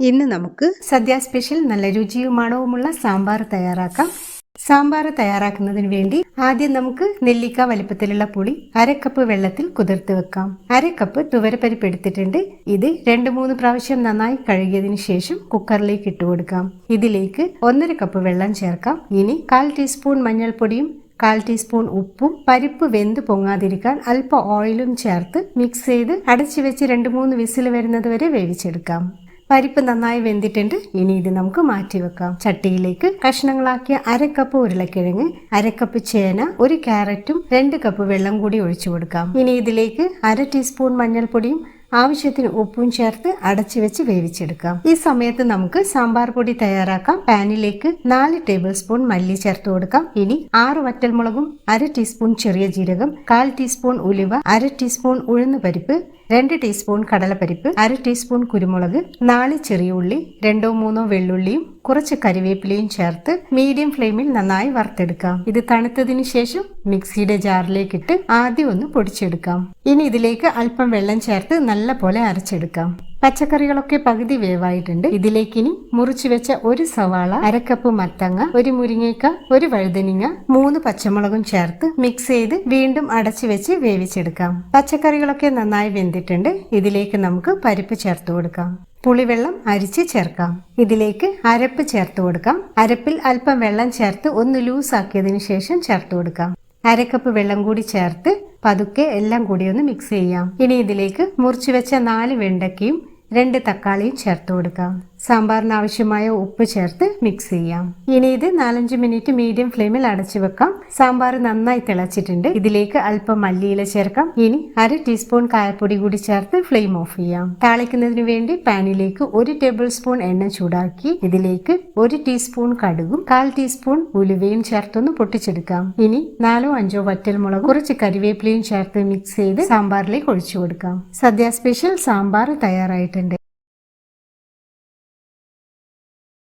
ഇന്ന് നമുക്ക് സദ്യ സ്പെഷ്യൽ നല്ല രുചിയും മണവുമുള്ള സാമ്പാർ തയ്യാറാക്കാം. സാമ്പാർ തയ്യാറാക്കുന്നതിന് വേണ്ടി ആദ്യം നമുക്ക് നെല്ലിക്ക വലിപ്പത്തിലുള്ള പുളി അരക്കപ്പ് വെള്ളത്തിൽ കുതിർത്ത് വെക്കാം. അരക്കപ്പ് തുവരപ്പരിപ്പ് എടുത്തിട്ടുണ്ട്. ഇത് രണ്ട് മൂന്ന് പ്രാവശ്യം നന്നായി കഴുകിയതിന് ശേഷം കുക്കറിലേക്ക് ഇട്ട് കൊടുക്കാം. ഇതിലേക്ക് ഒന്നര കപ്പ് വെള്ളം ചേർക്കാം. ഇനി കാൽ ടീസ്പൂൺ മഞ്ഞൾപ്പൊടിയും കാൽ ടീസ്പൂൺ ഉപ്പും പരിപ്പ് വെന്ത് പൊങ്ങാതിരിക്കാൻ അല്പം ഓയിലും ചേർത്ത് മിക്സ് ചെയ്ത് അടച്ചു വെച്ച് രണ്ട് മൂന്ന് വിസിൽ വരുന്നത് വരെ വേവിച്ചെടുക്കാം. പരിപ്പ് നന്നായി വെന്തിട്ടുണ്ട്. ഇനി ഇത് നമുക്ക് മാറ്റി വെക്കാം. ചട്ടിയിലേക്ക് കഷ്ണങ്ങളാക്കിയ അരക്കപ്പ് കപ്പ് ഉരുളക്കിഴങ്ങ് അരക്കപ്പ് ചേന ഒരു ക്യാരറ്റും രണ്ട് കപ്പ് വെള്ളം കൂടി ഒഴിച്ചു കൊടുക്കാം. ഇനി ഇതിലേക്ക് അര ടീസ്പൂൺ മഞ്ഞൾപ്പൊടിയും ആവശ്യത്തിന് ഉപ്പും ചേർത്ത് അടച്ചു വെച്ച് വേവിച്ചെടുക്കാം. ഈ സമയത്ത് നമുക്ക് സാമ്പാർ പൊടി തയ്യാറാക്കാം. പാനിലേക്ക് നാല് ടേബിൾ സ്പൂൺ മല്ലി ചേർത്ത് കൊടുക്കാം. ഇനി ആറ് വറ്റൽമുളകും അര ടീസ്പൂൺ ചെറിയ ജീരകം കാൽ ടീസ്പൂൺ ഉലുവ അര ടീസ്പൂൺ ഉഴുന്ന് പരിപ്പ് രണ്ട് ടീസ്പൂൺ കടലപ്പരിപ്പ് അര ടീസ്പൂൺ കുരുമുളക് നാല് ചെറിയ ഉള്ളി രണ്ടോ മൂന്നോ വെള്ളുള്ളിയും കുറച്ച് കരിവേപ്പിലയും ചേർത്ത് മീഡിയം ഫ്ലെയിമിൽ നന്നായി വറുത്തെടുക്കാം. ഇത് തണുത്തതിനു ശേഷം മിക്സിയുടെ ജാറിലേക്ക് ഇട്ട് ആദ്യം ഒന്ന് പൊടിച്ചെടുക്കാം. ഇനി ഇതിലേക്ക് അല്പം വെള്ളം ചേർത്ത് നല്ല പോലെ അരച്ചെടുക്കാം. പച്ചക്കറികളൊക്കെ പകുതി വേവായിട്ടുണ്ട്. ഇതിലേക്ക് ഇനി മുറിച്ചു വെച്ച ഒരു സവാള അരക്കപ്പ് മത്തങ്ങ ഒരു മുരിങ്ങയ്ക്ക ഒരു വഴുതനിങ്ങ മൂന്ന് പച്ചമുളകും ചേർത്ത് മിക്സ് ചെയ്ത് വീണ്ടും അടച്ചു വെച്ച് വേവിച്ചെടുക്കാം. പച്ചക്കറികളൊക്കെ നന്നായി വെന്തിട്ടുണ്ട്. ഇതിലേക്ക് നമുക്ക് പരിപ്പ് ചേർത്ത് കൊടുക്കാം. പുളിവെള്ളം അരിച്ച് ചേർക്കാം. ഇതിലേക്ക് അരപ്പ് ചേർത്ത് കൊടുക്കാം. അരപ്പിൽ അല്പം വെള്ളം ചേർത്ത് ഒന്ന് ലൂസ് ആക്കിയതിനു ശേഷം ചേർത്ത് കൊടുക്കാം. അരക്കപ്പ് വെള്ളം കൂടി ചേർത്ത് പതുക്കെ എല്ലാം കൂടി ഒന്ന് മിക്സ് ചെയ്യാം. ഇനി ഇതിലേക്ക് മുറിച്ചു വെച്ച നാല് വെണ്ടയ്ക്കയും രണ്ട് തക്കാളിയും ചേർത്ത് കൊടുക്കാം. സാമ്പാറിന് ആവശ്യമായ ഉപ്പ് ചേർത്ത് മിക്സ് ചെയ്യാം. ഇനി ഇത് നാലഞ്ച് മിനിറ്റ് മീഡിയം ഫ്ലെയിമിൽ അടച്ചു വെക്കാം. സാമ്പാർ നന്നായി തിളച്ചിട്ടുണ്ട്. ഇതിലേക്ക് അല്പം മല്ലിയില ചേർക്കാം. ഇനി അര ടീസ്പൂൺ കായപ്പൊടി കൂടി ചേർത്ത് ഫ്ലെയിം ഓഫ് ചെയ്യാം. താളിക്കുന്നതിന് വേണ്ടി പാനിലേക്ക് ഒരു ടേബിൾ സ്പൂൺ എണ്ണ ചൂടാക്കി ഇതിലേക്ക് ഒരു ടീസ്പൂൺ കടുകും കാൽ ടീസ്പൂൺ ഉലുവയും ചേർത്തൊന്ന് പൊട്ടിച്ചെടുക്കാം. ഇനി നാലോ അഞ്ചോ വറ്റൽമുളക് കുറച്ച് കരിവേപ്പിലയും ചേർത്ത് മിക്സ് ചെയ്ത് സാമ്പാറിലേക്ക് ഒഴിച്ചു കൊടുക്കാം. സദ്യ സ്പെഷ്യൽ സാമ്പാർ തയ്യാറായിട്ടുണ്ട്.